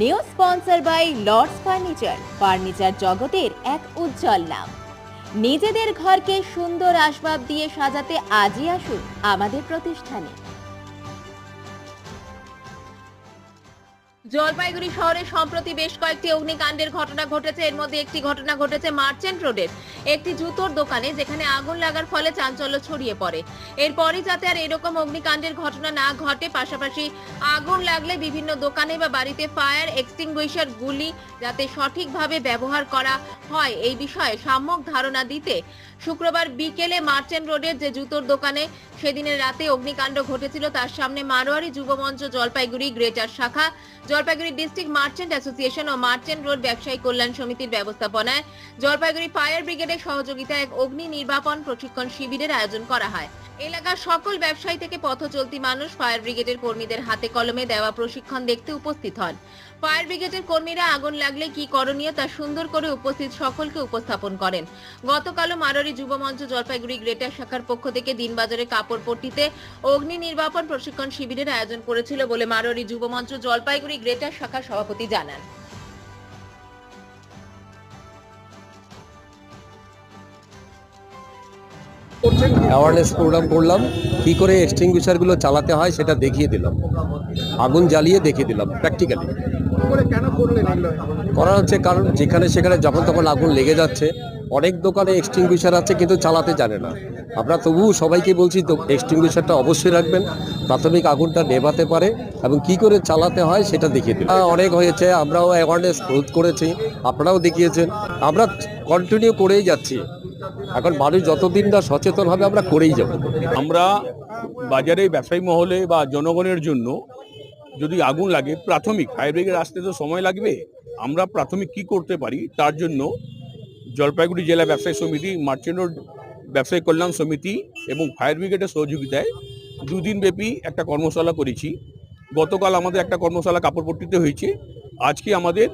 New sponsor by Lords furniture. Furniture জগতের এক উজ্জ্বল নাম। নিজেদের ঘরকে সুন্দর আসবাব দিয়ে সাজাতে আজই আসুন আমাদের প্রতিষ্ঠানে। জলপাইগুড়ি শহরে সম্প্রতি বেশ কয়েকটি অগ্নিকাণ্ডের ঘটনা ঘটেছে। এর মধ্যে একটি ঘটনা ঘটেছে মার্চেন্ট রোডের একটি জুতোর দোকানে যেখানে আগুন লাগার ফলে চাঞ্চল্য ছড়িয়ে পড়ে। এরপরই যাতে আর এরকম অগ্নিকাণ্ডের ঘটনা না ঘটে, পাশাপাশি আগুন লাগলে বিভিন্ন দোকানে বা বাড়িতে ফায়ার এক্সটিংগুইশার গুলি যাতে সঠিকভাবে ব্যবহার করা হয়, এই বিষয়ে সাম্যক ধারণা দিতে শুক্রবার বিকেলে মার্চেন্ট রোডের যে জুতোর দোকানে সেদিনের রাতে অগ্নিকাণ্ড ঘটেছিল, তার সামনে মারোয়ারি যুবমঞ্চ জলপাইগুড়ি গ্রেটার শাখা, জলপাইগুড়ি ডিস্ট্রিক্ট মার্চেন্ট অ্যাসোসিয়েশন ও মার্চেন্ট রোড ব্যবসায়ী কল্যাণ সমিতির ব্যবস্থাপনায় জলপাইগুড়ি ফায়ার ব্রিগেডের সহযোগিতায় এক অগ্নি নির্বাপন প্রশিক্ষণ শিবিরের আয়োজন করা হয়। এলাকার সকল ব্যবসায়ী থেকে পথ চলতি মানুষ ফায়ার ব্রিগেডের কর্মীদের হাতে কলমে দেওয়া প্রশিক্ষণ দেখতে উপস্থিত হন। ফায়ার ব্রিগেডের কর্মীরা আগুন লাগলে কি করণীয় তা সুন্দর করে উপস্থিত সকলকে উপস্থাপন করেন। গতকালও মারোয়ারি যুবমঞ্চ জলপাইগুড়ি গ্রেটার শাখার পক্ষ থেকে দিনবাজারে কাপড় পট্টিতে অগ্নি নির্বাপন প্রশিক্ষণ শিবিরের আয়োজন করেছিল বলে মারোয়ারি যুবমঞ্চ জলপাইগুড়ি গ্রেটার শাখার সভাপতি জানান। অ্যাওয়ারনেস প্রোগ্রাম করলাম। কী করে এক্সটিংগুইশারগুলো চালাতে হয় সেটা দেখিয়ে দিলাম। আগুন জ্বালিয়ে দেখিয়ে দিলাম প্র্যাকটিক্যালি করে হচ্ছে কারণ যেখানে সেখানে যখন তখন আগুন লেগে যাচ্ছে। অনেক দোকানে এক্সটিংগুইশার আছে কিন্তু চালাতে জানে না। আমরা তবুও সবাইকে বলছি তো এক্সটিংগুইশারটা অবশ্যই রাখবেন। প্রাথমিক আগুনটা নেভাতে পারে এবং কি করে চালাতে হয় সেটা দেখিয়ে দিন অনেক হয়েছে আমরাও অ্যাওয়ারনেস গ্রোথ করেছি। আপনারাও দেখিয়েছেন। আমরা কন্টিনিউ করেই যাচ্ছি। এখন মানুষ যতদিন না সচেতন হবে, আমরা করেই যাব। আমরা বাজারে ব্যবসায়ী মহলে বা জনগণের জন্য যদি আগুন লাগে, প্রাথমিক ফায়ার ব্রিগেড আসতে তো সময় লাগবে। আমরা প্রাথমিক কি করতে পারি? তার জন্য জলপাইগুড়ি জেলা ব্যবসায়ী সমিতি, মার্চেন্ট রোড ব্যবসায়ী কল্যাণ সমিতি এবং ফায়ার ব্রিগেডের সহযোগিতায় দুদিন ব্যাপী একটা কর্মশালা করেছি। গতকাল আমাদের একটা কর্মশালা কাপড়পট্টিতে হয়েছে। আজকে আমাদের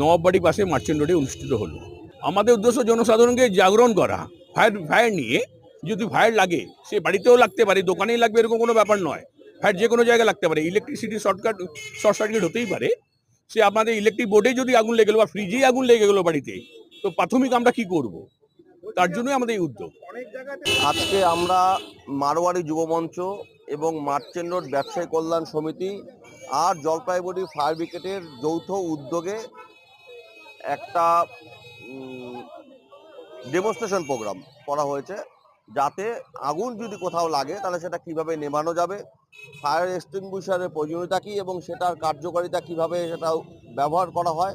নবাববাড়ি পাশে মার্চেন্ট রোডে অনুষ্ঠিত হলো। আমাদের উদ্দেশ্য জনসাধারণকে জাগরণ করা। ফায়ার ফায়ার নিয়ে যদি ফায়ার লাগে, সে বাড়িতেও লাগতে পারে, দোকানেই লাগবে এরকম কোনো ব্যাপার নয়। ফায়ার যে কোনো জায়গায় লাগতে পারে। ইলেকট্রিসিটি শর্টকাট শর্ট সার্কিট হতেই পারে। সে আপনাদের ইলেকট্রিক বোর্ডে যদি আগুন লেগে গেলো বা ফ্রিজেই আগুন লেগে গেলো বাড়িতে, তো প্রাথমিক আমরা কি করব? তার জন্যই আমাদের এই উদ্যোগ। আজকে আমরা মারোয়ারি যুবমঞ্চ এবং মার্চেন্ট রোড ব্যবসায়ী কল্যাণ সমিতি আর জলপাইগুড়ি ফায়ার ব্রিগেডের যৌথ উদ্যোগে একটা ডেমনস্ট্রেশন প্রোগ্রাম করা হয়েছে। যাতে আগুন যদি কোথাও লাগে, তাহলে সেটা কীভাবে নেভানো যাবে ফায়ার এক্সটিংগুইশারের প্রয়োজনীয়তা কী এবং সেটার কার্যকারিতা কীভাবে সেটা ব্যবহার করা হয়